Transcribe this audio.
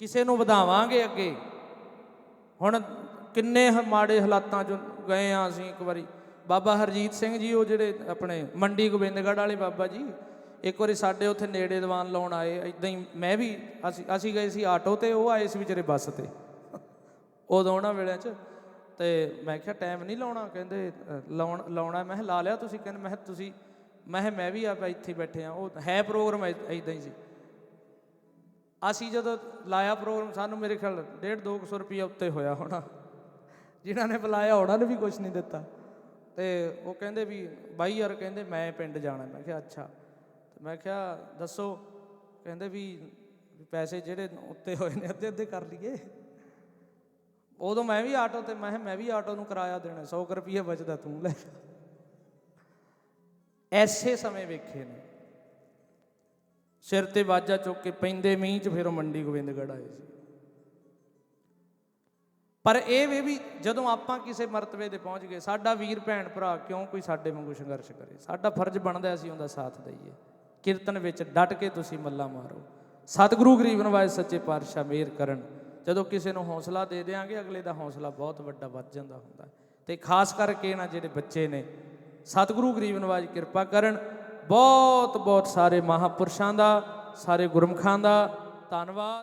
ਕਿਸੇ ਨੂੰ ਵਧਾਵਾਂਗੇ ਅੱਗੇ। ਹੁਣ ਕਿੰਨੇ ਮਾੜੇ ਹਾਲਾਤਾਂ ਚੋਂ ਗਏ ਆ ਅਸੀਂ ਇੱਕ ਵਾਰੀ। ਬਾਬਾ ਹਰਜੀਤ ਸਿੰਘ ਜੀ, ਉਹ ਜਿਹੜੇ ਆਪਣੇ ਮੰਡੀ ਗੋਬਿੰਦਗੜ੍ਹ ਵਾਲੇ ਬਾਬਾ ਜੀ, ਇੱਕ ਵਾਰੀ ਸਾਡੇ ਉੱਥੇ ਨੇੜੇ ਦੀਵਾਨ ਲਾਉਣ ਆਏ। ਇਦਾਂ ਹੀ ਮੈਂ ਵੀ, ਅਸੀਂ ਅਸੀਂ ਗਏ ਸੀ ਆਟੋ ਤੇ, ਉਹ ਆਏ ਸੀ ਵਿਚਾਰੇ ਬੱਸ ਤੇ। ਉਦੋਂ ਉਹਨਾਂ ਵੇਲਿਆਂ 'ਚ, ਤੇ ਮੈਂ ਕਿਹਾ ਟਾਈਮ ਨਹੀਂ ਲਾਉਣਾ, ਕਹਿੰਦੇ ਲਾਉਣ, ਲਾਉਣਾ। ਮੈਂ ਕਿਹਾ, ਲਾ ਲਿਆ ਤੁਸੀਂ, ਕਹਿੰਦੇ, ਮੈਂ ਤੁਸੀਂ, ਮੈਂ ਮੈਂ ਵੀ ਆ ਇੱਥੇ ਬੈਠੇ ਆ। ਉਹ ਹੈ ਪ੍ਰੋਗਰਾਮ ਇਦਾਂ ਹੀ ਸੀ। ਅਸੀਂ ਜਦੋਂ ਲਾਇਆ ਪ੍ਰੋਗਰਾਮ, ਸਾਨੂੰ ਮੇਰੇ ਖਿਆਲ 1.5 200 ਰੁਪਏ ਉੱਤੇ ਹੋਇਆ ਹੋਣਾ। ਜਿਨ੍ਹਾਂ ਨੇ ਬੁਲਾਇਆ, ਉਹਨਾਂ ਨੇ ਵੀ ਕੁਝ ਨਹੀਂ ਦਿੱਤਾ। ਤੇ ਉਹ ਕਹਿੰਦੇ ਵੀ, ਬਾਈ ਯਾਰ ਕਹਿੰਦੇ ਮੈਂ ਪਿੰਡ ਜਾਣਾ। ਮੈਂ ਕਿਹਾ, ਅੱਛਾ। ਤੇ ਮੈਂ ਕਿਹਾ, ਦੱਸੋ। ਕਹਿੰਦੇ ਵੀ ਪੈਸੇ ਜਿਹੜੇ ਉੱਤੇ ਹੋਏ ਨੇ, ਅੱਧੇ ਅੱਧੇ ਕਰ ਲਈਏ। ਉਦੋਂ ਮੈਂ ਵੀ ਆਟੋ ਤੇ, ਮੈਂ ਕਿਹਾ, ਮੈਂ ਵੀ ਆਟੋ ਨੂੰ ਕਿਰਾਇਆ ਦੇਣਾ। 100 ਰੁਪਏ ਬਚਦਾ ਤੂੰ ਲੈ। ਐਸੇ ਸਮੇਂ ਵੇਖੇ ਨੇ। ਸਿਰ ਤੇ ਵਾਜਾ ਚੁੱਕ ਕੇ ਪੈਂਦੇ ਮੀਂਹ ਚ, ਫਿਰ ਉਹ ਮੰਡੀ ਗੋਬਿੰਦਗੜ੍ਹ ਆਏ ਸੀ। ਪਰ ਇਹ ਵੇ, ਵੀ ਜਦੋਂ ਆਪਾਂ ਕਿਸੇ ਮਰਤਬੇ ਤੇ ਪਹੁੰਚ ਗਏ, ਸਾਡਾ ਵੀਰ ਭੈਣ ਭਰਾ ਕਿਉਂ ਕੋਈ ਸਾਡੇ ਵਾਂਗੂ ਸੰਘਰਸ਼ ਕਰੇ? ਸਾਡਾ ਫਰਜ਼ ਬਣਦਾ ਅਸੀਂ ਉਹਦਾ ਸਾਥ ਦਈਏ। ਕੀਰਤਨ ਵਿੱਚ ਡਟ ਕੇ ਤੁਸੀਂ ਮੱਲਾ ਮਾਰੋ। ਸਤਿਗੁਰੂ ਗਰੀਬ ਨਵਾਜ ਸੱਚੇ ਪਾਤਸ਼ਾਹ ਮਿਹਰ ਕਰਨ। ਜਦੋਂ ਕਿਸੇ ਨੂੰ ਹੌਸਲਾ ਦੇ ਦੇਾਂਗੇ ਅਗਲੇ ਦਾ ਹੌਸਲਾ ਬਹੁਤ ਵੱਡਾ ਵੱਧ ਜਾਂਦਾ ਹੁੰਦਾ ਹੈ। ਤੇ ਖਾਸ ਕਰਕੇ ਨਾ ਜਿਹੜੇ ਬੱਚੇ ਨੇ, ਸਤਿਗੁਰੂ ਗਰੀਬ ਨਵਾਜ ਕਿਰਪਾ ਕਰਨ ਬਹੁਤ ਬਹੁਤ ਸਾਰੇ ਮਹਾਪੁਰਸ਼ਾਂ ਦਾ ਸਾਰੇ ਗੁਰਮਖਾਂ ਦਾ ਧੰਨਵਾਦ।